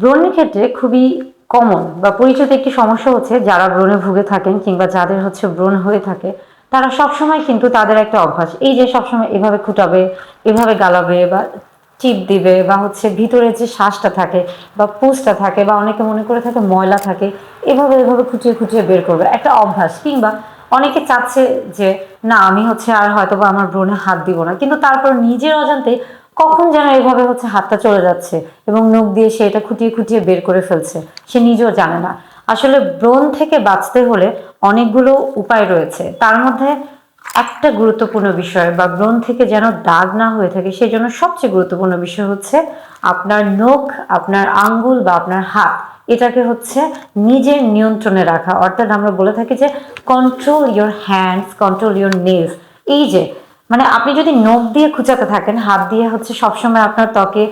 ব্রণের ক্ষেত্রে খুবই কমন বা পরিচিত একটি সমস্যা হচ্ছে যারা ব্রণে ভুগে থাকেন কিংবা যাদের হচ্ছে ব্রণ হয়ে থাকে, তারা সবসময় কিন্তু তাদের একটা অভ্যাস। এই যে সবসময় এভাবে খুঁটাবে, এভাবে গালাবে বা চিপ দিবে বা হচ্ছে ভিতরে যে শ্বাসটা থাকে বা পুষটা থাকে বা অনেকে মনে করে থাকে ময়লা থাকে, এভাবে এভাবে খুঁটিয়ে খুঁটিয়ে বের করবে। একটা অভ্যাস কিংবা অনেকে চাচ্ছে যে, না, আমি হচ্ছে আর হয়তো বা আমার ব্রণে হাত দিব না। কিন্তু তারপর নিজের অজান্তে কখন যেন এভাবে হচ্ছে হাতটা চলে যাচ্ছে এবং নখ দিয়ে সে এটা খুঁটিয়ে খুঁটিয়ে বের করে ফেলছে, সে নিজেও জানে না। আসলে ব্রণ থেকে বাঁচতে হলে অনেকগুলো উপায় রয়েছে। তার মধ্যে একটা গুরুত্বপূর্ণ বিষয় বা ব্রণ থেকে যেন দাগ না হয়ে থাকে, সেই জন্য সবচেয়ে গুরুত্বপূর্ণ বিষয় হচ্ছে আপনার নখ, আপনার আঙ্গুল বা আপনার হাত, এটাকে হচ্ছে নিজের নিয়ন্ত্রণে রাখা। অর্থাৎ আমরা বলে থাকি যে control your hands control your nails এই যে মানে আপনি যদি নখ দিয়ে খুঁচাতে থাকেন, হাত দিয়ে হচ্ছে সবসময় আপনার ত্বকে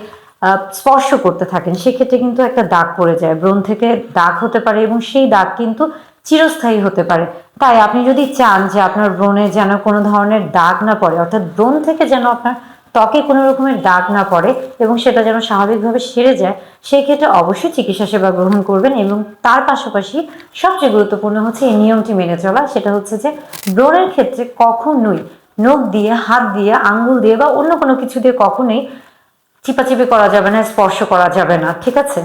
স্পর্শ করতে থাকেন, সেক্ষেত্রে কিন্তু একটা দাগ পড়ে যায়। ব্রণ থেকে দাগ হতে পারে এবং সেই দাগ কিন্তু চিরস্থায়ী হতে পারে। তাই আপনি যদি চান যে আপনার ব্রণে যেন কোনো ধরনের দাগ না পড়ে, অর্থাৎ ব্রণ থেকে যেন আপনার ত্বকে কোনো রকমের দাগ না পড়ে এবং সেটা যেন স্বাভাবিকভাবে সেরে যায় সেই ক্ষেত্রে অবশ্যই চিকিৎসা সেবা গ্রহণ করবেন এবং তার পাশাপাশি সবচেয়ে গুরুত্বপূর্ণ হচ্ছে এই নিয়মটি মেনে চলা, সেটা হচ্ছে যে ব্রণের ক্ষেত্রে কখনোই নখ দিয়ে, হাত দিয়ে, আঙ্গুল দিয়ে বা অন্য কোনো কিছু দিয়ে কখনোই চিপাচিপি করা যাবে না, স্পর্শ করা যাবে না, ঠিক আছে?